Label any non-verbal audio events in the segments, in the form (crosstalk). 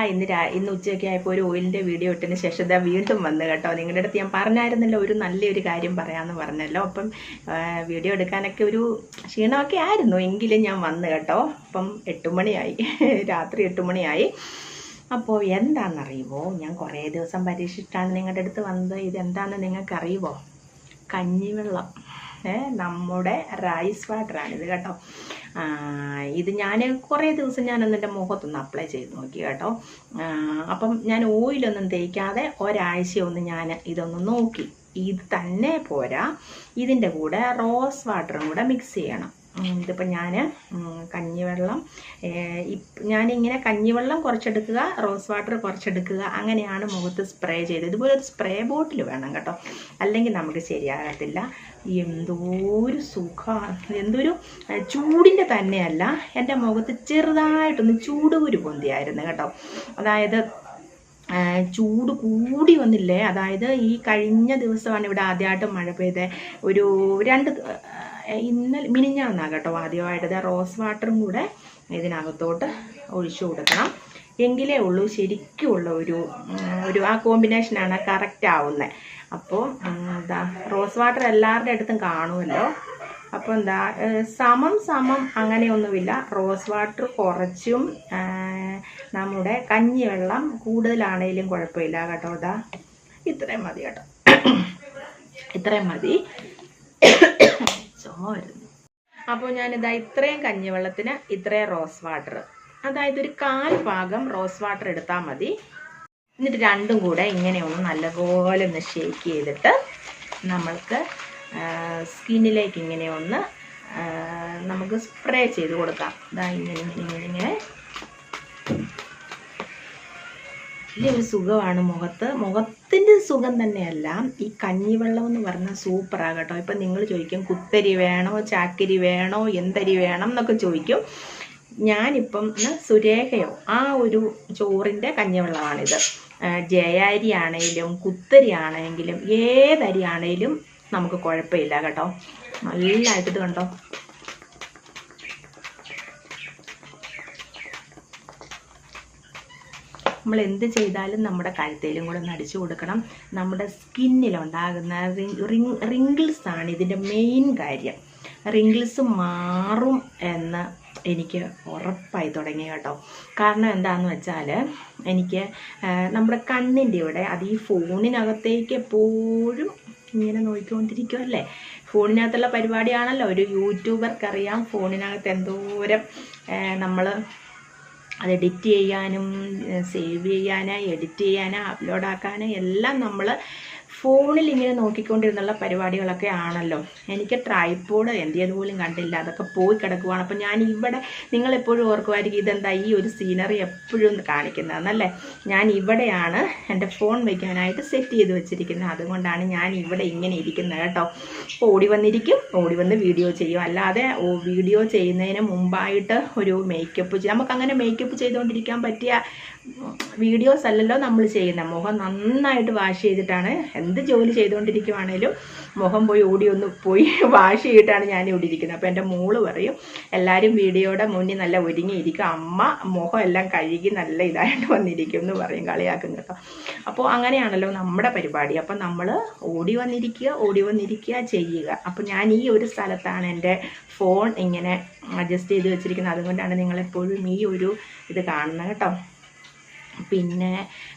ആ ഇന്ന് രാ ഇന്ന് ഉച്ചയൊക്കെ ആയപ്പോൾ ഒരു ഓയിലിന്റെ വീഡിയോ ഇട്ടതിന് ശേഷം ഇതാ വീണ്ടും വന്നു കേട്ടോ. നിങ്ങളുടെ അടുത്ത് ഞാൻ പറഞ്ഞായിരുന്നല്ലോ ഒരു നല്ലൊരു കാര്യം പറയാമെന്ന് പറഞ്ഞല്ലോ. അപ്പം വീഡിയോ എടുക്കാനൊക്കെ ഒരു ക്ഷീണമൊക്കെ ആയിരുന്നു. എങ്കിലും ഞാൻ വന്നു കേട്ടോ. അപ്പം എട്ടുമണിയായി (laughs) രാത്രി എട്ടുമണിയായി അപ്പോൾ എന്താണെന്നറിയുമോ ഞാൻ കുറേ ദിവസം പരീക്ഷിച്ചിട്ടാണ് നിങ്ങളുടെ അടുത്ത് വന്നത്. ഇതെന്താണെന്ന് നിങ്ങൾക്കറിയുമോ? കഞ്ഞിവെള്ളം. നമ്മുടെ റൈസ് വാട്ടറാണിത് കേട്ടോ. ഇത് ഞാൻ കുറേ ദിവസം ഞാനൊന്ന് എന്റെ മുഖത്തൊന്ന് അപ്ലൈ ചെയ്ത് നോക്കി കേട്ടോ. അപ്പം ഞാൻ ഓയിലൊന്നും തേക്കാതെ ഒരാഴ്ച ഒന്ന് ഞാൻ ഇതൊന്ന് നോക്കി. ഇത് തന്നെ പോരാ. ഇതിന്റെ കൂടെ റോസ് വാട്ടറും കൂടെ മിക്സ് ചെയ്യണം. ഇതിപ്പോൾ ഞാൻ കഞ്ഞിവെള്ളം ഞാനിങ്ങനെ കഞ്ഞിവെള്ളം കുറച്ചെടുക്കുക റോസ് വാട്ടർ കുറച്ചെടുക്കുക അങ്ങനെയാണ് മുഖത്ത് സ്പ്രേ ചെയ്ത് ഇതുപോലെ ഒരു സ്പ്രേ ബോട്ടിൽ വേണം കേട്ടോ. അല്ലെങ്കിൽ നമുക്ക് ശരിയാകത്തില്ല. എന്തോരു സുഖമാണ് എന്തൊരു ചൂടിന്റെ തന്നെയല്ല എന്റെ മുഖത്ത് ചെറുതായിട്ടൊന്ന് ചൂട് കുരു പൊന്തിയായിരുന്നു കേട്ടോ. അതായത് ചൂട് കൂടി വന്നില്ലേ? അതായത് ഈ കഴിഞ്ഞ ദിവസമാണ് ഇവിടെ ആദ്യമായിട്ട് മഴ പെയ്ത. ഒരു രണ്ട് ഇന്നലെ മിനിഞ്ഞാന്നാ കേട്ടോ ആദ്യമായിട്ട് റോസ് വാട്ടറും കൂടെ ഇതിനകത്തോട്ട് ഒഴിച്ചു കൊടുക്കണം. എങ്കിലേ ഉള്ളൂ ശരിക്കുമുള്ള ഒരു ഒരു ആ കോമ്പിനേഷനാണ് കറക്റ്റ് ആവുന്നത് അപ്പോൾ എന്താ റോസ് വാട്ടർ എല്ലാവരുടെ അടുത്തും കാണുമല്ലോ. അപ്പോൾ എന്താ സമം സമം അങ്ങനെയൊന്നുമില്ല. റോസ് വാട്ടർ കുറച്ചും നമ്മുടെ കഞ്ഞിവെള്ളം കൂടുതലാണേലും കുഴപ്പമില്ല കേട്ടോ ഇതാ ഇത്രയും മതി കേട്ടോ. ഇത്രയും മതി. ചുമ വരുന്നു. അപ്പോൾ ഞാനിതാ ഇത്രയും കഞ്ഞിവെള്ളത്തിന് ഇത്രയും റോസ് വാട്ടർ അതായത് ഒരു കാൽ ഭാഗം റോസ് വാട്ടർ എടുത്താൽ മതി. എന്നിട്ട് രണ്ടും കൂടെ ഇങ്ങനെ ഒന്ന് നല്ലപോലെ ഒന്ന് ഷേക്ക് ചെയ്തിട്ട് നമ്മൾക്ക് സ്കിന്നിലേക്ക് ഇങ്ങനെ ഒന്ന് നമുക്ക് സ്പ്രേ ചെയ്ത് കൊടുക്കാം. ഇതാ ഇങ്ങനെ ഇങ്ങനെ ഇങ്ങനെ. ഇങ്ങനെ വലിയൊരു സുഖമാണ് മുഖത്ത്. മുഖത്തിന്റെ സുഖം തന്നെയല്ല ഈ കഞ്ഞിവെള്ളം എന്ന് പറഞ്ഞാൽ സൂപ്പറാണ് കേട്ടോ. ഇപ്പം നിങ്ങൾ ചോദിക്കും കുത്തരി വേണോ ചാക്കരി വേണോ എന്തരി വേണം എന്നൊക്കെ ചോദിക്കും. ഞാനിപ്പം സുരേഖയോ ആ ഒരു ചോറിന്റെ കഞ്ഞിവെള്ളമാണിത്. ജയാരി ആണെങ്കിലും കുത്തരി ആണെങ്കിലും ഏതരി ആണെങ്കിലും നമുക്ക് കുഴപ്പമില്ല കേട്ടോ. നല്ലതായിട്ട് ഇത് കണ്ടോ? നമ്മൾ എന്ത് ചെയ്താലും നമ്മുടെ കഴുത്തേലും കൂടെ ഒന്ന് അടിച്ചു കൊടുക്കണം. നമ്മുടെ സ്കിന്നിലുണ്ടാകുന്ന റിങ് റിങ്കിൾസ് ആണ് ഇതിന്റെ മെയിൻ കാര്യം. റിങ്കിൾസ് മാറും എന്ന് എനിക്ക് ഉറപ്പായി തുടങ്ങി കേട്ടോ. കാരണം എന്താണെന്ന് വെച്ചാൽ എനിക്ക് നമ്മുടെ കണ്ണിന്റെ ഇവിടെ അത് ഈ ഫോണിനകത്തേക്ക് എപ്പോഴും ഇങ്ങനെ നോക്കിക്കൊണ്ടിരിക്കുമല്ലേ ഫോണിനകത്തുള്ള പരിപാടിയാണല്ലോ. ഒരു യൂട്യൂബർക്കറിയാം ഫോണിനകത്ത് എന്തോരം നമ്മൾ അത് എഡിറ്റ് ചെയ്യാനും സേവ് ചെയ്യാനായി എഡിറ്റ് ചെയ്യാനും അപ്ലോഡ് ആക്കാനും എല്ലാം നമ്മൾ ഫോണിൽ ഇങ്ങനെ നോക്കിക്കൊണ്ടിരുന്നുള്ള പരിപാടികളൊക്കെ ആണല്ലോ. എനിക്ക് ട്രൈപ്പോഡ് ചെയ്ത് പോലും കണ്ടില്ല. അതൊക്കെ പോയി കിടക്കുവാണ്. അപ്പം ഞാൻ ഇവിടെ നിങ്ങൾ എപ്പോഴും ഓർക്കുമായിരിക്കും ഇതെന്താ ഈ ഒരു സീനറി എപ്പോഴും കാണിക്കുന്നതെന്നല്ലേ? ഞാൻ ഇവിടെയാണ് എന്റെ ഫോൺ വയ്ക്കാനായിട്ട് സെറ്റ് ചെയ്ത് വെച്ചിരിക്കുന്നത്. അതുകൊണ്ടാണ് ഞാൻ ഇവിടെ ഇങ്ങനെ ഇരിക്കുന്നത് കേട്ടോ. ഓടി വന്നിരിക്കും. ഓടി വന്ന് വീഡിയോ ചെയ്യും. അല്ലാതെ വീഡിയോ ചെയ്യുന്നതിന് മുമ്പായിട്ട് ഒരു മേക്കപ്പ് നമുക്കങ്ങനെ മേക്കപ്പ് ചെയ്തുകൊണ്ടിരിക്കാൻ പറ്റിയ വീഡിയോസ് അല്ലല്ലോ നമ്മൾ ചെയ്യുന്നത് മുഖം നന്നായിട്ട് വാഷ് ചെയ്തിട്ടാണ് എന്ത് ജോലി ചെയ്തുകൊണ്ടിരിക്കുവാണേലും മുഖം പോയി ഓടി ഒന്ന് പോയി (laughs) വാഷ് ചെയ്തിട്ടാണ് ഞാൻ ഇവിടെ ഇരിക്കുന്നത് അപ്പോൾ എന്റെ മോൾ പറയും എല്ലാവരും വീഡിയോയുടെ മുന്നിൽ നല്ല ഒരുങ്ങിയിരിക്കും. അമ്മ മുഖം എല്ലാം കഴുകി നല്ല ഇതായിട്ട് വന്നിരിക്കും എന്ന് പറയും. കളിയാക്കും കേട്ടോ. അപ്പോൾ അങ്ങനെയാണല്ലോ നമ്മുടെ പരിപാടി. അപ്പം നമ്മൾ ഓടി വന്നിരിക്കുക ഓടി വന്നിരിക്കുക ചെയ്യുക. അപ്പോൾ ഞാൻ ഈ ഒരു സ്ഥലത്താണ് എന്റെ ഫോൺ ഇങ്ങനെ അഡ്ജസ്റ്റ് ചെയ്ത് വെച്ചിരിക്കുന്നത്. അതുകൊണ്ടാണ് നിങ്ങളെപ്പോഴും ഈ ഒരു ഇത് കാണുന്നത് കേട്ടോ. പിന്നെ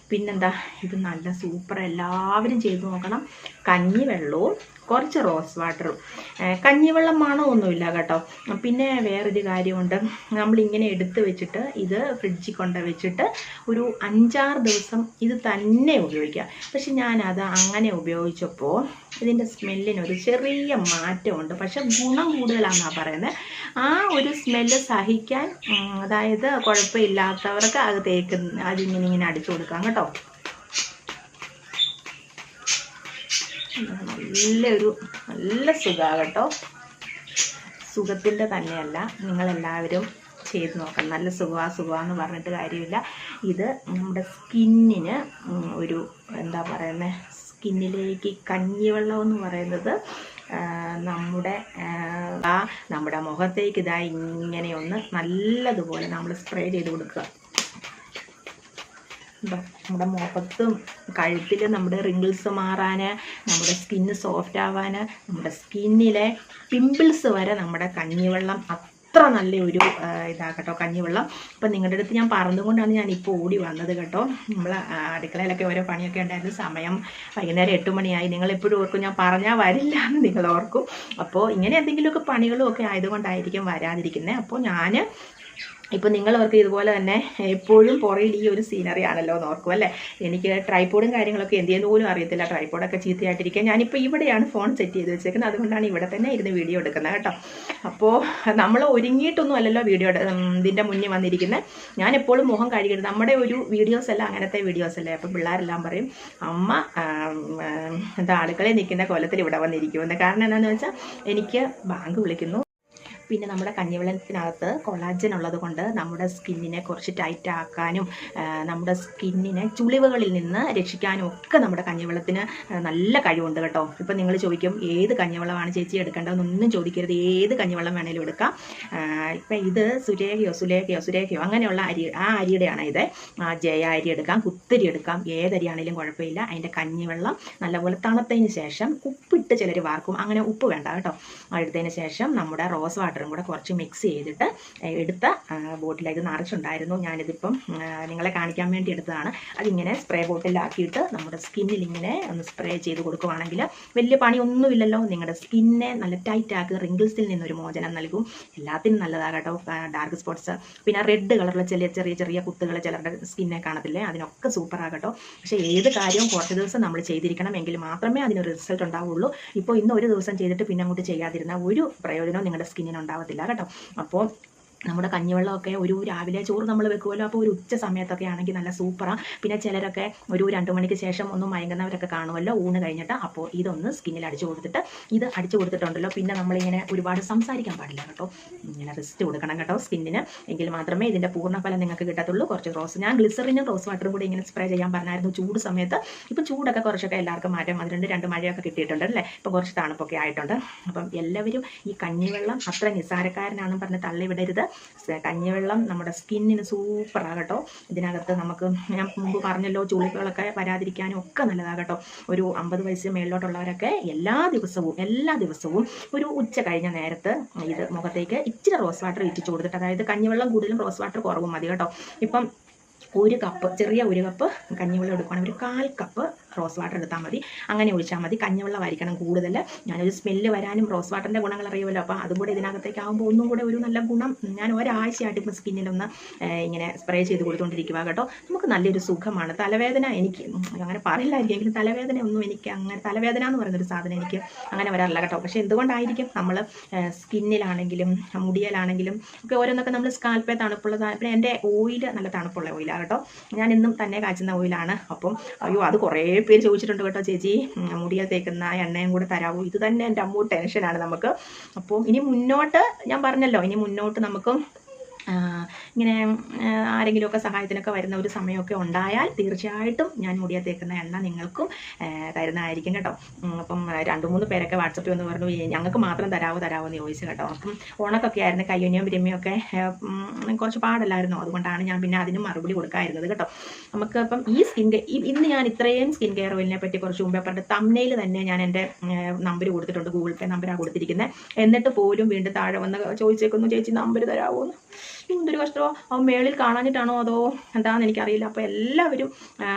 പിന്നെന്താ? ഇത് നല്ല സൂപ്പർ എല്ലാവരും ചെയ്ത് നോക്കണം. കഞ്ഞിവെള്ളവും കുറച്ച് റോസ് വാട്ടറും കഞ്ഞിവെള്ളം മണം ഒന്നുമില്ല കേട്ടോ. പിന്നെ വേറൊരു കാര്യമുണ്ട്. നമ്മളിങ്ങനെ എടുത്ത് വെച്ചിട്ട് ഇത് ഫ്രിഡ്ജിൽ കൊണ്ട് വെച്ചിട്ട് ഒരു അഞ്ചാറ് ദിവസം ഇത് തന്നെ ഉപയോഗിക്കുക പക്ഷെ ഞാനത് അങ്ങനെ ഉപയോഗിച്ചപ്പോൾ ഇതിന്റെ സ്മെല്ലിനൊരു ചെറിയ മാറ്റമുണ്ട്. പക്ഷെ ഗുണം കൂടുതലാണെന്നാണ് പറയുന്നത് ആ ഒരു സ്മെല്ല് സഹിക്കാൻ അതായത് കുഴപ്പമില്ലാത്തവർക്ക് അത് തേക്കുന്ന അതിങ്ങനെ ഇങ്ങനെ അടിച്ചു കൊടുക്കാം കേട്ടോ. നല്ലൊരു നല്ല സുഖമാണ് കേട്ടോ സുഖത്തിന്റെ തന്നെയല്ല. നിങ്ങളെല്ലാവരും ചെയ്ത് നോക്കണം. നല്ല സുഖമാ സുഖമാന്ന് പറഞ്ഞിട്ട് കാര്യമില്ല. ഇത് നമ്മുടെ സ്കിന്നിന് ഒരു എന്താ പറയുന്നത് സ്കിന്നിലേക്ക് കഞ്ഞിവെള്ളം എന്ന് പറയുന്നത് നമ്മുടെ ആ, നമ്മുടെ മുഖത്തേക്ക് ഇതാ ഇങ്ങനെ ഒന്ന് നല്ലതുപോലെ നമ്മൾ സ്പ്രേ ചെയ്ത് കൊടുക്കുക. നമ്മുടെ മുഖത്തും കഴുത്തിൽ നമ്മുടെ റിങ്കിൾസ് മാറാൻ നമ്മുടെ സ്കിന്ന് സോഫ്റ്റ് ആവാൻ നമ്മുടെ സ്കിന്നിലെ പിമ്പിൾസ് വരെ നമ്മുടെ കഞ്ഞിവെള്ളം അത്ര നല്ല ഒരു ഇതാകട്ടോ ഇതാ കേട്ടോ കഞ്ഞിവെള്ളം. അപ്പം നിങ്ങളുടെ അടുത്ത് ഞാൻ പറഞ്ഞുകൊണ്ടാണ് ഞാൻ ഇപ്പോൾ ഓടി വന്നത് കേട്ടോ. നമ്മൾ അടുക്കളയിലൊക്കെ ഓരോ പണിയൊക്കെ ഉണ്ടായിരുന്നു. സമയം വൈകുന്നേരം എട്ട് മണിയായി. നിങ്ങൾ എപ്പോഴും ഓർക്കും ഞാൻ പറഞ്ഞാൽ വരില്ല എന്ന് നിങ്ങൾ ഓർക്കും. അപ്പോൾ ഇങ്ങനെ എന്തെങ്കിലുമൊക്കെ പണികളും ഒക്കെ ആയതുകൊണ്ടായിരിക്കും വരാതിരിക്കുന്നത് അപ്പോൾ ഞാൻ ഇപ്പം നിങ്ങളവർക്ക് ഇതുപോലെ തന്നെ എപ്പോഴും പുറയിൽ ഈ ഒരു സീനറി ആണല്ലോ എന്ന് ഓർക്കും അല്ലേ? എനിക്ക് ട്രൈപോഡും കാര്യങ്ങളൊക്കെ എന്ത് ചെയ്യുന്ന പോലും അറിയത്തില്ല. ട്രൈപ്പോഡൊക്കെ ചീത്തയായിട്ടിരിക്കുക ഞാനിപ്പോൾ ഇവിടെയാണ് ഫോൺ സെറ്റ് ചെയ്ത് വെച്ചേക്കുന്നത്. അതുകൊണ്ടാണ് ഇവിടെ തന്നെ ഇരുന്ന് വീഡിയോ എടുക്കുന്നത് കേട്ടോ. അപ്പോൾ നമ്മൾ ഒരുങ്ങിയിട്ടൊന്നും അല്ലല്ലോ വീഡിയോ ഇതിന്റെ മുന്നിൽ വന്നിരിക്കുന്നത് ഞാൻ എപ്പോഴും മുഖം കഴുകിയിട്ട് നമ്മുടെ ഒരു വീഡിയോസ് എല്ലാം അങ്ങനത്തെ വീഡിയോസ് അല്ലേ? അപ്പം പിള്ളേരെല്ലാം പറയും അമ്മ എന്താ അടുക്കളയിൽ നിൽക്കുന്ന കൊലത്തിൽ ഇവിടെ വന്നിരിക്കുമെന്ന് കാരണം എന്താണെന്ന് വെച്ചാൽ എനിക്ക് ബാങ്ക് വിളിക്കുന്നു പിന്നെ നമ്മുടെ കഞ്ഞിവെള്ളത്തിനകത്ത് കൊളാജൻ ഉള്ളത് കൊണ്ട് നമ്മുടെ സ്കിന്നിനെ കുറച്ച് ടൈറ്റ് ആക്കാനും നമ്മുടെ സ്കിന്നിനെ ചുളിവുകളിൽ നിന്ന് രക്ഷിക്കാനും ഒക്കെ നമ്മുടെ കഞ്ഞിവെള്ളത്തിന് നല്ല കഴിവുണ്ട് കേട്ടോ. ഇപ്പം നിങ്ങൾ ചോദിക്കും ഏത് കഞ്ഞിവെള്ളമാണ് ചേച്ചി എടുക്കേണ്ടതെന്നൊന്നും ചോദിക്കരുത്. ഏത് കഞ്ഞിവെള്ളം വേണേലും എടുക്കാം. ഇപ്പം ഇത് സുരേഖയോ സുലേഖയോ സുരേഖയോ അങ്ങനെയുള്ള അരി ആ അരിയുടെയാണ് ഇത്. ജയ അരി എടുക്കാം കുത്തരി എടുക്കാം. ഏതരിയാണേലും കുഴപ്പമില്ല. അതിന്റെ കഞ്ഞിവെള്ളം നല്ലപോലെ തണുത്തതിന് ശേഷം ഉപ്പിട്ട് ചിലർ വാർക്കും. അങ്ങനെ ഉപ്പ് വേണ്ട കേട്ടോ. എടുത്തതിന് ശേഷം നമ്മുടെ റോസ് വാട്ടറും കൂടെ കുറച്ച് മിക്സ് ചെയ്തിട്ട് എടുത്ത ബോട്ടിലേക്ക് നിറച്ചുണ്ടായിരുന്നു. ഞാനിതിപ്പം നിങ്ങളെ കാണിക്കാൻ വേണ്ടി എടുത്തതാണ്. അതിങ്ങനെ സ്പ്രേ ബോട്ടിലാക്കിയിട്ട് നമ്മുടെ സ്കിന്നിൽ ഇങ്ങനെ ഒന്ന് സ്പ്രേ ചെയ്ത് കൊടുക്കുവാണെങ്കിൽ വലിയ പണിയൊന്നുമില്ലല്ലോ. നിങ്ങളുടെ സ്കിന്നെ നല്ല ടൈറ്റ് ആക്കി റിങ്കിൾസിൽ നിന്നൊരു മോചനം നൽകും. എല്ലാത്തിനും നല്ലതാണ് കേട്ടോ ഡാർക്ക് സ്പോട്ട്സ് പിന്നെ റെഡ് കളറുള്ള ചെറിയ ചെറിയ ചെറിയ കുത്തുകൾ ചിലരുടെ സ്കിന്നെ കാണത്തില്ലേ? അതിനൊക്കെ സൂപ്പർ ആകട്ടോ പക്ഷേ ഏത് കാര്യവും കുറച്ച് ദിവസം നമ്മൾ ചെയ്തിരിക്കണം എങ്കിൽ മാത്രമേ അതിനൊരു റിസൾട്ട് ഉണ്ടാവുള്ളൂ. ഇപ്പോൾ ഇന്ന് ഒരു ദിവസം ചെയ്തിട്ട് പിന്നെ അങ്ങോട്ട് ചെയ്യാതിരുന്ന ഒരു പ്രയോജനവും നിങ്ങളുടെ സ്കിന്നിന് ഉണ്ടാവത്തില്ല കേട്ടോ. അപ്പോൾ നമ്മുടെ കഞ്ഞിവെള്ളമൊക്കെ ഒരു രാവിലെ ചോറ് നമ്മൾ വെക്കുമല്ലോ അപ്പോൾ ഒരു ഉച്ച സമയത്തൊക്കെ ആണെങ്കിൽ നല്ല സൂപ്പറാണ് പിന്നെ ചിലരൊക്കെ ഒരു രണ്ട് മണിക്ക് ശേഷം ഒന്നും മയങ്ങുന്നവരൊക്കെ കാണുമല്ലോ ഊണ് കഴിഞ്ഞിട്ട് അപ്പോൾ ഇതൊന്ന് സ്കിന്നിൽ അടിച്ചു കൊടുത്തിട്ട് ഇത് അടിച്ചു കൊടുത്തിട്ടുണ്ടല്ലോ. പിന്നെ നമ്മളിങ്ങനെ ഒരുപാട് സംസാരിക്കാൻ പാടില്ല കേട്ടോ. ഇങ്ങനെ റെസ്റ്റ് കൊടുക്കണം കേട്ടോ സ്കിന്നിന്. എങ്കിൽ മാത്രമേ ഇതിന്റെ പൂർണഫലം നിങ്ങൾക്ക് കിട്ടത്തുള്ളൂ. കുറച്ച് റോസ് ഞാൻ ഗ്ലിസറിനും റോസ് വാട്ടറും കൂടി ഇങ്ങനെ സ്പ്രേ ചെയ്യാൻ പറഞ്ഞായിരുന്നു ചൂട് സമയത്ത്. ഇപ്പം ചൂടൊക്കെ കുറച്ചൊക്കെ എല്ലാവർക്കും മാറ്റം വന്നിട്ടുണ്ട്. രണ്ട് മഴയൊക്കെ കിട്ടിയിട്ടുണ്ട് അല്ലേ? ഇപ്പോൾ കുറച്ച് തണുപ്പൊക്കെ ആയിട്ടുണ്ട്. അപ്പം എല്ലാവരും ഈ കഞ്ഞിവെള്ളം അത്ര നിസ്സാരക്കാരനാണെന്ന് പറഞ്ഞ് തള്ളിവിടരുത്. കഞ്ഞിവെള്ളം നമ്മുടെ സ്കിന്നിന് സൂപ്പറാകട്ടോ. ഇതിനകത്ത് നമുക്ക് ഞാൻ മുമ്പ് പറഞ്ഞല്ലോ ചുളികളൊക്കെ വരാതിരിക്കാനും ഒക്കെ നല്ലതാകട്ടോ. ഒരു അമ്പത് വയസ്സ് മേളിലോട്ടുള്ളവരൊക്കെ എല്ലാ ദിവസവും എല്ലാ ദിവസവും ഒരു ഉച്ച കഴിഞ്ഞ നേരത്ത് ഇത് മുഖത്തേക്ക് ഇച്ചിരി റോസ് വാട്ടർ ഇറ്റിച്ചു കൊടുത്തിട്ട് അതായത് കഞ്ഞിവെള്ളം കൂടുതലും റോസ് വാട്ടർ കുറവും മതി കേട്ടോ. ഇപ്പം ഒരു കപ്പ് ചെറിയ ഒരു കപ്പ് കഞ്ഞിവെള്ളം എടുക്കുകയാണെങ്കിൽ ഒരു കാൽ കപ്പ് റോസ് വാട്ടർ എടുത്താൽ മതി. അങ്ങനെ ഒഴിച്ചാൽ മതി. കഞ്ഞിവെള്ളമായിരിക്കണം കൂടുതൽ ഞാനൊരു സ്മെല്ല് വരാനും റോസ് വാട്ടറിന്റെ ഗുണങ്ങൾ അറിയുമല്ലോ. അപ്പോൾ അതും കൂടെ ഇതിനകത്തേക്ക് ഒന്നും കൂടെ ഒരു നല്ല ഗുണം. ഞാൻ ഒരാഴ്ചയായിട്ട് ഇപ്പോൾ സ്കിന്നിലൊന്ന് ഇങ്ങനെ സ്പ്രേ ചെയ്ത് കൊടുത്തുകൊണ്ടിരിക്കുക കേട്ടോ. നമുക്ക് നല്ലൊരു സുഖമാണ്. തലവേദന എനിക്ക് അങ്ങനെ പറയില്ലായിരിക്കും. തലവേദന ഒന്നും എനിക്ക് അങ്ങനെ തലവേദന എന്ന് പറയുന്നൊരു സാധനം എനിക്ക് അങ്ങനെ വരാറില്ല കേട്ടോ. പക്ഷേ എന്തുകൊണ്ടായിരിക്കും നമ്മൾ സ്കിന്നിലാണെങ്കിലും മുടിയിലാണെങ്കിലും ഒക്കെ ഓരോന്നൊക്കെ നമ്മൾ സ്കാൽപ്പേ തണുപ്പുള്ള പിന്നെ എന്റെ ഓയിൽ നല്ല തണുപ്പുള്ള ഓയിലാണ് കേട്ടോ. ഞാൻ ഇന്നും തന്നെ കാച്ചുന്ന ഓയിലാണ് അപ്പം അയ്യോ അത് കുറേ പേര് ചോദിച്ചിട്ടുണ്ട് കേട്ടോ ചേച്ചി. മുടിയിൽ തേക്കുന്ന എണ്ണയും കൂടെ തരാവോ. ഇത് തന്നെ എന്റെ അമ്മൂ ടെൻഷനാണ് നമുക്ക്. അപ്പോൾ ഇനി മുന്നോട്ട് ഞാൻ പറഞ്ഞല്ലോ ഇനി മുന്നോട്ട് നമുക്ക് ഇങ്ങനെ ആരെങ്കിലുമൊക്കെ സഹായത്തിനൊക്കെ വരുന്ന ഒരു സമയമൊക്കെ ഉണ്ടായാൽ തീർച്ചയായിട്ടും ഞാൻ മുടിയെ തേക്കുന്ന എണ്ണ നിങ്ങൾക്കും തരുന്നതായിരിക്കും കേട്ടോ. അപ്പം രണ്ട് മൂന്ന് പേരൊക്കെ വാട്സപ്പിൽ വന്ന് പറഞ്ഞു "ഏ, ഞങ്ങൾക്ക് മാത്രം തരാവോ തരാവോ എന്ന് ചോദിച്ചു കേട്ടോ. അപ്പം ഓണക്കൊക്കെ ആയിരുന്നു കയ്യൊനിയും പിരിമയൊക്കെ കുറച്ച് പാടല്ലായിരുന്നു. അതുകൊണ്ടാണ് ഞാൻ പിന്നെ അതിന് മറുപടി കൊടുക്കാതിരുന്നത് കേട്ടോ. നമുക്ക് അപ്പം ഈ സ്കിൻ ഇന്ന് ഞാൻ ഇത്രയും സ്കിൻ കെയർ ഓയിലിനെ പറ്റി കുറച്ച് മുമ്പേ പറഞ്ഞ തമ്മിൽ തന്നെ ഞാൻ എന്റെ നമ്പർ കൊടുത്തിട്ടുണ്ട് ഗൂഗിൾ പേ നമ്പറാണ് കൊടുത്തിരിക്കുന്നത് എന്നിട്ട് പോലും വീണ്ടും താഴെ വന്ന് ചോദിച്ചേക്കുന്നു ചേച്ചി നമ്പർ തരാമോ എന്ന്. എന്തൊരു കഷ്ടമോ? അവൻ മേളിൽ കാണാഞ്ഞിട്ടാണോ അതോ എന്താണെന്ന് എനിക്കറിയില്ല. അപ്പോൾ എല്ലാവരും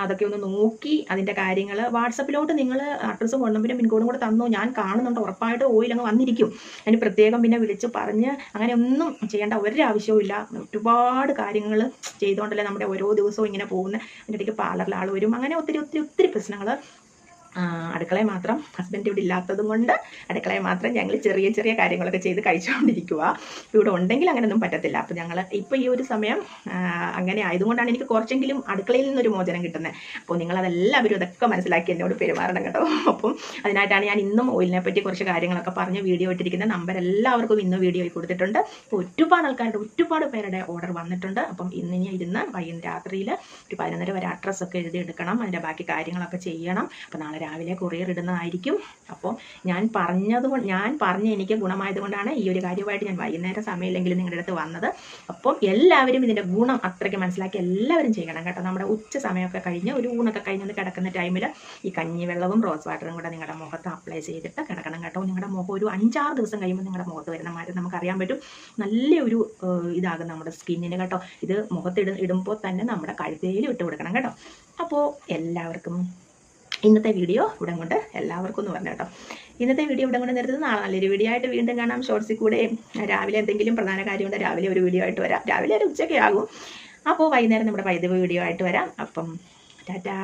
അതൊക്കെ ഒന്ന് നോക്കി അതിന്റെ കാര്യങ്ങൾ വാട്സപ്പിലോട്ട് നിങ്ങൾ അഡ്രസ്സ് ഫോൺ നമ്പരും പിൻകോഡും കൂടെ തന്നു. ഞാൻ കാണുന്നുണ്ട് ഉറപ്പായിട്ട് ഓയിൽ അങ്ങ് വന്നിരിക്കും. അതിന് പ്രത്യേകം പിന്നെ വിളിച്ച് പറഞ്ഞ് അങ്ങനെ ഒന്നും ചെയ്യേണ്ട ഒരാവശ്യവും ഇല്ല. ഒരുപാട് കാര്യങ്ങൾ ചെയ്തുകൊണ്ടല്ലേ നമ്മുടെ ഓരോ ദിവസവും ഇങ്ങനെ പോകുന്ന. അതിന്റെ ഇടയ്ക്ക് പാർലറിൽ ആൾ വരും. അങ്ങനെ ഒത്തിരി ഒത്തിരി ഒത്തിരി പ്രശ്നങ്ങൾ അടുക്കളയിൽ മാത്രം ഹസ്ബൻഡ് ഇവിടെ ഇല്ലാത്തതും കൊണ്ട് അടുക്കളയെ മാത്രം ഞങ്ങൾ ചെറിയ ചെറിയ കാര്യങ്ങളൊക്കെ ചെയ്ത് കഴിച്ചുകൊണ്ടിരിക്കുക ഇവിടെ ഉണ്ടെങ്കിൽ അങ്ങനെയൊന്നും പറ്റത്തില്ല. അപ്പോൾ ഞങ്ങൾ ഇപ്പോൾ ഈ ഒരു സമയം അങ്ങനെ ആയതുകൊണ്ടാണ് എനിക്ക് കുറച്ചെങ്കിലും അടുക്കളയിൽ നിന്നൊരു മോചനം കിട്ടുന്നത് അപ്പോൾ നിങ്ങളതെല്ലാവരും ഇതൊക്കെ മനസ്സിലാക്കി എന്നോട് പെരുമാറണം കേട്ടോ. അപ്പം അതിനായിട്ടാണ് ഞാൻ ഇന്നും ഓയിലിനെ പറ്റി കുറച്ച് കാര്യങ്ങളൊക്കെ പറഞ്ഞ് വീഡിയോ ഇട്ടിരിക്കുന്ന നമ്പർ എല്ലാവർക്കും ഇന്ന് വീഡിയോ കൊടുത്തിട്ടുണ്ട്. അപ്പോൾ ഒരുപാട് ആൾക്കാരുടെ ഒരുപാട് പേരുടെ ഓർഡർ വന്നിട്ടുണ്ട്. അപ്പം ഇന്ന് ഇന്നിനി ഇരുന്ന് വൈകുന്നേരം രാത്രിയിൽ ഒരു പതിനൊന്നര വരെ അഡ്രസ്സൊക്കെ എഴുതി എടുക്കണം അതിന്റെ ബാക്കി കാര്യങ്ങളൊക്കെ ചെയ്യണം. അപ്പോൾ നാളെ രാവിലെ കൊറിയർ ഇടുന്നതായിരിക്കും. അപ്പോൾ ഞാൻ പറഞ്ഞത് ഞാൻ പറഞ്ഞ് എനിക്ക് ഗുണമായത് കൊണ്ടാണ് ഈ ഒരു കാര്യമായിട്ട് ഞാൻ വൈകുന്നേരം സമയമില്ലെങ്കിലും നിങ്ങളുടെ അടുത്ത് വന്നത്. അപ്പം എല്ലാവരും ഇതിന്റെ ഗുണം അത്രയ്ക്ക് മനസ്സിലാക്കി എല്ലാവരും ചെയ്യണം കേട്ടോ. നമ്മുടെ ഉച്ച സമയമൊക്കെ കഴിഞ്ഞ് ഒരു ഊണൊക്കെ കഴിഞ്ഞ് കിടക്കുന്ന ടൈമിൽ ഈ കഞ്ഞിവെള്ളവും റോസ് വാട്ടറും കൂടെ നിങ്ങളുടെ മുഖത്ത് അപ്ലൈ ചെയ്തിട്ട് കിടക്കണം കേട്ടോ. നിങ്ങളുടെ മുഖം ഒരു അഞ്ചാറ് ദിവസം കഴിയുമ്പോൾ നിങ്ങളുടെ മുഖത്ത് വരുന്ന മാറ്റം നമുക്കറിയാൻ പറ്റും. നല്ലൊരു ഇതാകും നമ്മുടെ സ്കിന്നിന് കേട്ടോ. ഇത് മുഖത്ത് ഇടുമ്പോൾ തന്നെ നമ്മുടെ കഴുത്തേലും ഇട്ട് കൊടുക്കണം കേട്ടോ. അപ്പോൾ എല്ലാവർക്കും ഇന്നത്തെ വീഡിയോ ഇവിടെ കൊണ്ട് എല്ലാവർക്കും ഒന്ന് പറഞ്ഞു കേട്ടോ. ഇന്നത്തെ വീഡിയോ ഇവിടെ കൊണ്ട് നിർത്തുന്നത് നാളെ നല്ലൊരു വീഡിയോ ആയിട്ട് വീണ്ടും കാണാം. ഷോർട്സിൽ കൂടെ രാവിലെ എന്തെങ്കിലും പ്രധാന കാര്യമുണ്ട് രാവിലെ ഒരു വീഡിയോ ആയിട്ട് വരാം. രാവിലെ ഒരു ഉച്ചയ്ക്ക് ആകും. അപ്പോൾ വൈകുന്നേരം നമ്മുടെ പൈതൃക വീഡിയോ ആയിട്ട് വരാം. അപ്പം ടാറ്റാ.